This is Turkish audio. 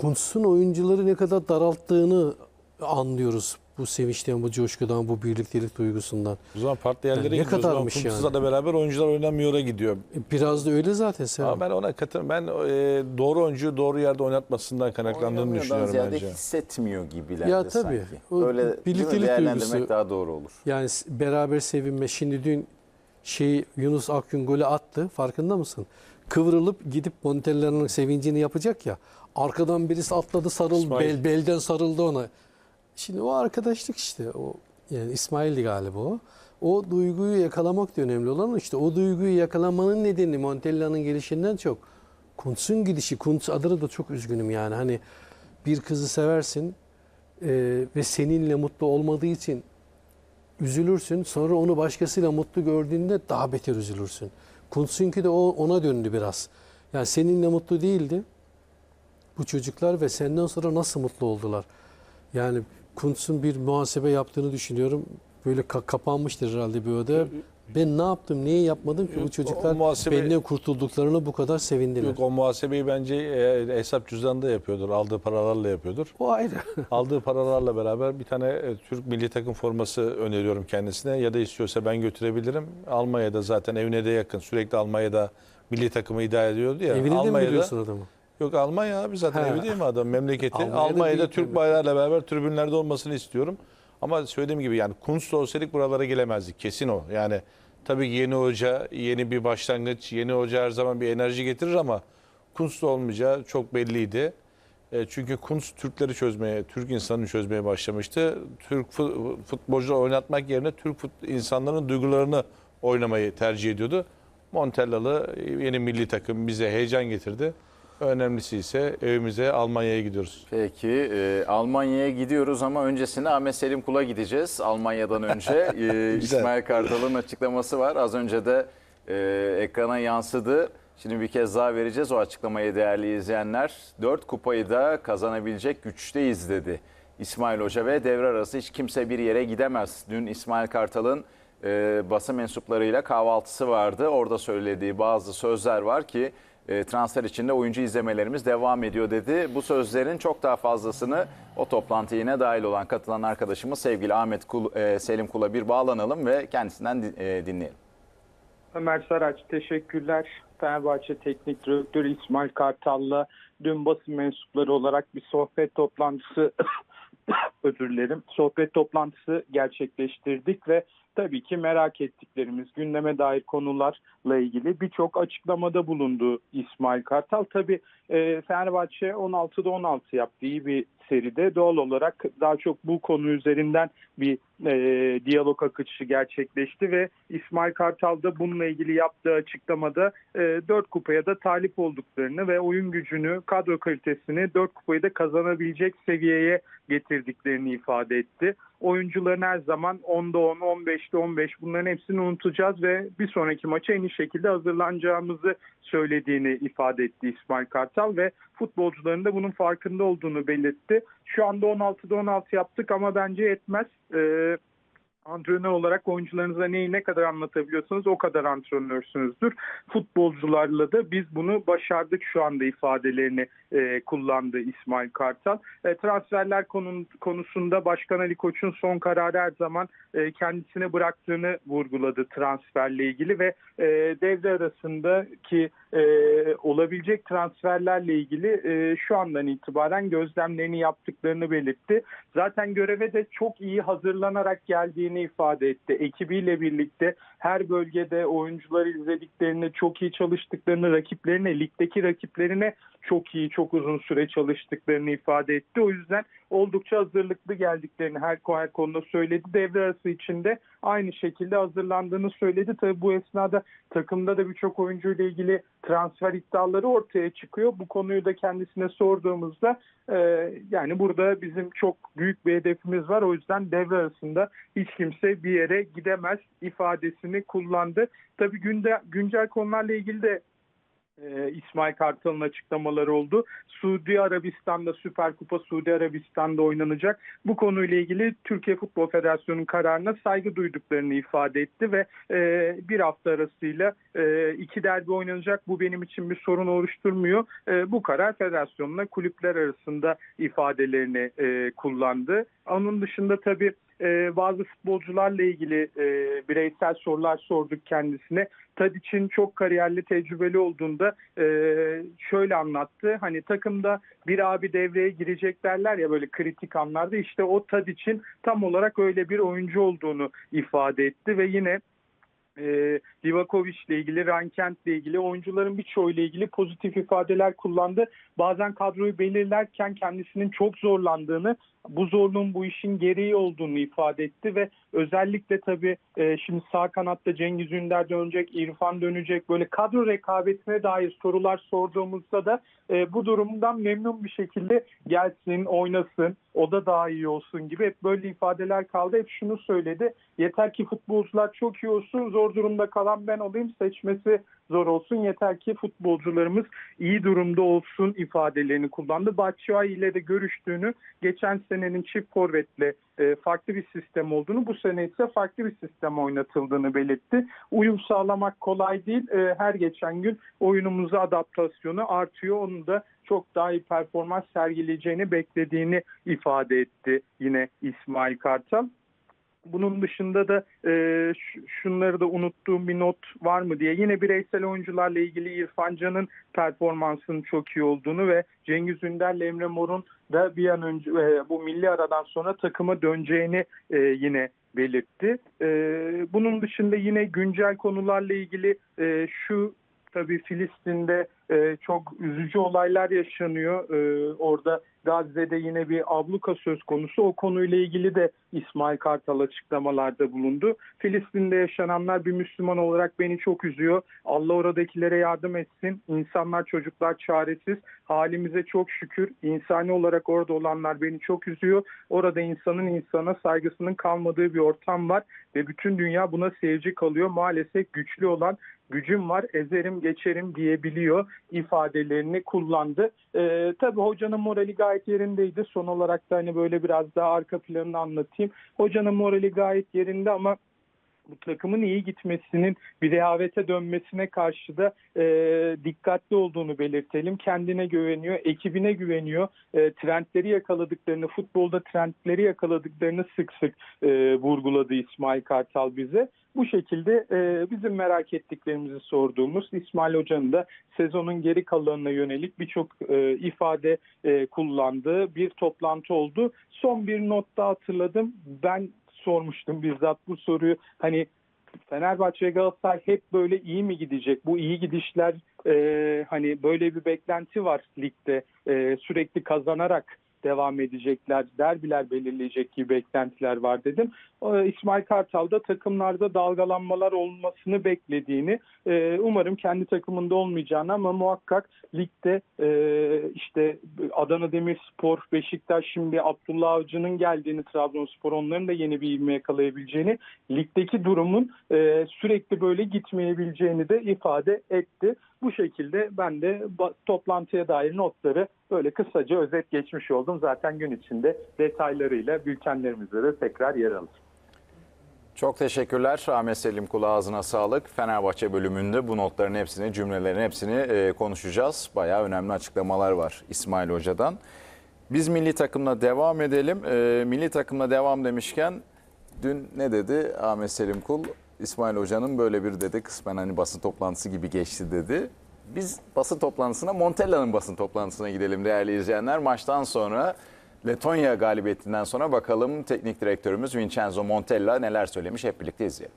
Kuntz'un oyuncuları ne kadar daralttığını anlıyoruz. Bu sevinçten, bu coşkudan, bu birliktelik duygusundan. O zaman farklı yerlere Yani ne gidiyor. O zaman kadarmış Kuntz'la beraber oyuncular oynamıyor'a gidiyor. E, Biraz da öyle zaten Serhan. Ama ben ona katılıyorum. Ben e, doğru oyuncuyu doğru yerde oynatmasından kaynaklandığını düşünüyorum ziyade bence. hissetmiyor gibiler Ya de tabii. sanki. O Öyle birliktelik değerlendirmek duygusu- daha doğru olur. Yani s- beraber sevinme. Şimdi dün şey Yunus Akgün golü attı. Farkında mısın? Kıvrılıp gidip Montella'nın sevincini yapacak ya. Arkadan birisi atladı sarıldı. Bel, belden sarıldı ona. Şimdi o arkadaşlık işte. O yani İsmail'di galiba o. O duyguyu yakalamak da önemli olan işte o duyguyu yakalamanın nedeni Montella'nın gelişinden çok Kuntz'un gidişi. Kuntz adına da çok üzgünüm yani. Hani bir kızı seversin e, ve seninle mutlu olmadığı için üzülürsün. Sonra onu başkasıyla mutlu gördüğünde daha beter üzülürsün. Kuntz'unki de o, ona döndü biraz. Yani seninle mutlu değildi bu çocuklar ve senden sonra nasıl mutlu oldular? Yani Kuntz'un bir muhasebe yaptığını düşünüyorum. Böyle ka- kapanmıştır herhalde bir oda. Ben ne yaptım, neyi yapmadım ki bu çocuklar o muhasebe- benden kurtulduklarına bu kadar sevindiler. Yok o muhasebeyi bence e, hesap cüzdanında yapıyordur. Aldığı paralarla yapıyordur. O ayrı. Aldığı paralarla beraber bir tane e, Türk milli takım forması öneriyorum kendisine. Ya da istiyorsa ben götürebilirim. Almanya'da zaten evine de yakın. Sürekli Almanya'da milli takımı idare ediyordu ya. Evini de mi biliyorsun adamı? Yok Almanya abi zaten Ha. evi değil mi adam memleketi. Almanya'da Almanya'da, Türk bayrağıyla beraber tribünlerde olmasını istiyorum. Ama söylediğim gibi yani Kunst olsaydık buralara gelemezdik. Kesin o. Yani tabii yeni hoca, yeni bir başlangıç, yeni hoca her zaman bir enerji getirir ama Kunst olmayacağı çok belliydi. E, çünkü Kunst Türkleri çözmeye, Türk insanını çözmeye başlamıştı. Türk fu- futbolcuları oynatmak yerine Türk insanların duygularını oynamayı tercih ediyordu. Montellalı yeni milli takım bize heyecan getirdi. Önemlisi ise evimize Almanya'ya gidiyoruz. Peki e, Almanya'ya gidiyoruz ama öncesinde Ahmet Selim Kul'a gideceğiz. Almanya'dan önce E. İsmail Kartal'ın açıklaması var. Az önce de e, ekrana yansıdı. Şimdi bir kez daha vereceğiz o açıklamayı değerli izleyenler. Dört kupayı da kazanabilecek güçteyiz dedi. İsmail Hoca ve devre arası hiç kimse bir yere gidemez. Dün İsmail Kartal'ın e, basın mensuplarıyla kahvaltısı vardı. Orada söylediği bazı sözler var ki e, transfer içinde oyuncu izlemelerimiz devam ediyor dedi. Bu sözlerin çok daha fazlasını o toplantıya yine dahil olan katılan arkadaşımız sevgili Ahmet Kul, e, Selim Kul'a bir bağlanalım ve kendisinden di- e, dinleyelim. Ömer Saraç teşekkürler. Fenerbahçe Teknik Direktörü İsmail Kartal'la dün basın mensupları olarak bir sohbet toplantısı özür dilerim. Sohbet toplantısı gerçekleştirdik ve tabii ki merak ettiklerimiz gündeme dair konularla ilgili birçok açıklamada bulundu İsmail Kartal. Tabii e, Fenerbahçe 16'da 16 yaptığı iyi bir seride doğal olarak daha çok bu konu üzerinden bir e, diyalog akışı gerçekleşti ve İsmail Kartal da bununla ilgili yaptığı açıklamada e, 4 kupaya da talip olduklarını ve oyun gücünü, kadro kalitesini 4 kupayı da kazanabilecek seviyeye getirdiklerini ifade etti. Oyuncuların her zaman 10'da 10, 15'te 15 bunların hepsini unutacağız ve bir sonraki maça en iyi şekilde hazırlanacağımızı söylediğini ifade etti İsmail Kartal ve futbolcuların da bunun farkında olduğunu belirtti. Şu anda 16'da 16 yaptık ama bence yetmez. Ee, antrenör olarak oyuncularınıza neyi ne kadar anlatabiliyorsanız o kadar antrenörsünüzdür. Futbolcularla da biz bunu başardık şu anda ifadelerini e, kullandı İsmail Kartal. E, transferler konun, konusunda Başkan Ali Koç'un son kararı her zaman e, kendisine bıraktığını vurguladı transferle ilgili ve e, devre arasındaki e, olabilecek transferlerle ilgili e, şu andan itibaren gözlemlerini yaptıklarını belirtti. Zaten göreve de çok iyi hazırlanarak geldiğini ifade etti. Ekibiyle birlikte her bölgede oyuncuları izlediklerini, çok iyi çalıştıklarını, rakiplerine, ligdeki rakiplerine çok iyi, çok uzun süre çalıştıklarını ifade etti. O yüzden oldukça hazırlıklı geldiklerini her, her konuda söyledi. Devre arası içinde aynı şekilde hazırlandığını söyledi. Tabii bu esnada takımda da birçok oyuncuyla ilgili transfer iddiaları ortaya çıkıyor. Bu konuyu da kendisine sorduğumuzda e, yani burada bizim çok büyük bir hedefimiz var. O yüzden devre arasında hiç kimse bir yere gidemez ifadesini kullandı. Tabii günde, güncel konularla ilgili de e, İsmail Kartal'ın açıklamaları oldu. Suudi Arabistan'da Süper Kupa Suudi Arabistan'da oynanacak. Bu konuyla ilgili Türkiye Futbol Federasyonu'nun kararına saygı duyduklarını ifade etti ve e, bir hafta arasıyla e, iki derbi oynanacak. Bu benim için bir sorun oluşturmuyor. E, bu karar federasyonla kulüpler arasında ifadelerini e, kullandı. Onun dışında tabii e, bazı futbolcularla ilgili e, bireysel sorular sorduk kendisine. Tadic'in çok kariyerli, tecrübeli olduğunda e, şöyle anlattı. Hani takımda bir abi devreye girecek derler ya böyle kritik anlarda. İşte o Tadic'in tam olarak öyle bir oyuncu olduğunu ifade etti ve yine e, Livakovic ile ilgili, Rankent ile ilgili, oyuncuların birçoğu ile ilgili pozitif ifadeler kullandı. Bazen kadroyu belirlerken kendisinin çok zorlandığını, bu zorluğun bu işin gereği olduğunu ifade etti ve özellikle tabii e, şimdi sağ kanatta Cengiz Ünder dönecek, İrfan dönecek böyle kadro rekabetine dair sorular sorduğumuzda da e, bu durumdan memnun bir şekilde gelsin, oynasın, o da daha iyi olsun gibi hep böyle ifadeler kaldı. Hep şunu söyledi. Yeter ki futbolcular çok iyi olsun, zor durumda kalan ben olayım, seçmesi zor olsun. Yeter ki futbolcularımız iyi durumda olsun ifadelerini kullandı. Batshuayi ile de görüştüğünü, geçen senenin çift forvetle e, farklı bir sistem olduğunu, bu sene ise farklı bir sistem oynatıldığını belirtti. Uyum sağlamak kolay değil. E, her geçen gün oyunumuza adaptasyonu artıyor. Onu da çok daha iyi performans sergileyeceğini beklediğini ifade etti yine İsmail Kartal. Bunun dışında da e, şunları da unuttuğum bir not var mı diye yine bireysel oyuncularla ilgili İrfan Can'ın performansının çok iyi olduğunu ve Cengiz Ünder'le Emre Mor'un da bir an önce e, bu milli aradan sonra takıma döneceğini e, yine belirtti. E, bunun dışında yine güncel konularla ilgili e, şu tabii Filistin'de e, çok üzücü olaylar yaşanıyor. E, orada Gazze'de yine bir abluka söz konusu. O konuyla ilgili de İsmail Kartal açıklamalarda bulundu. Filistin'de yaşananlar bir Müslüman olarak beni çok üzüyor. Allah oradakilere yardım etsin. İnsanlar, çocuklar çaresiz. Halimize çok şükür. İnsani olarak orada olanlar beni çok üzüyor. Orada insanın insana saygısının kalmadığı bir ortam var ve bütün dünya buna seyirci kalıyor. Maalesef güçlü olan gücüm var, ezerim, geçerim diyebiliyor ifadelerini kullandı. Ee, tabii hocanın morali gayet yerindeydi. Son olarak da hani böyle biraz daha arka planını anlatayım. Hocanın morali gayet yerinde ama bu takımın iyi gitmesinin bir rehavete dönmesine karşı da e, dikkatli olduğunu belirtelim. Kendine güveniyor, ekibine güveniyor. E, trendleri yakaladıklarını, futbolda trendleri yakaladıklarını sık sık e, vurguladı İsmail Kartal bize. Bu şekilde e, bizim merak ettiklerimizi sorduğumuz İsmail Hoca'nın da sezonun geri kalanına yönelik birçok e, ifade e, kullandığı bir toplantı oldu. Son bir not daha hatırladım. Ben sormuştum bizzat bu soruyu. Hani Fenerbahçe Galatasaray hep böyle iyi mi gidecek? Bu iyi gidişler e, hani böyle bir beklenti var ligde E, sürekli kazanarak devam edecekler, derbiler belirleyecek gibi beklentiler var dedim. İsmail Kartal da takımlarda dalgalanmalar olmasını beklediğini, e, umarım kendi takımında olmayacağını ama muhakkak ligde e, işte Adana Demirspor, Beşiktaş şimdi Abdullah Avcı'nın geldiğini Trabzonspor onların da yeni bir ivme yakalayabileceğini, ligdeki durumun e, sürekli böyle gitmeyebileceğini de ifade etti. Bu şekilde ben de toplantıya dair notları böyle kısaca özet geçmiş oldum. Zaten gün içinde detaylarıyla bültenlerimizde de tekrar yer alır. Çok teşekkürler Ahmet Selim Kulu ağzına sağlık. Fenerbahçe bölümünde bu notların hepsini, cümlelerin hepsini e, konuşacağız. Bayağı önemli açıklamalar var İsmail Hoca'dan. Biz milli takımla devam edelim. E, milli takımla devam demişken dün ne dedi Ahmet Selim Kul? İsmail Hoca'nın böyle bir dedi kısmen hani basın toplantısı gibi geçti dedi. Biz basın toplantısına Montella'nın basın toplantısına gidelim değerli izleyenler. Maçtan sonra Letonya galibiyetinden sonra bakalım teknik direktörümüz Vincenzo Montella neler söylemiş hep birlikte izleyelim.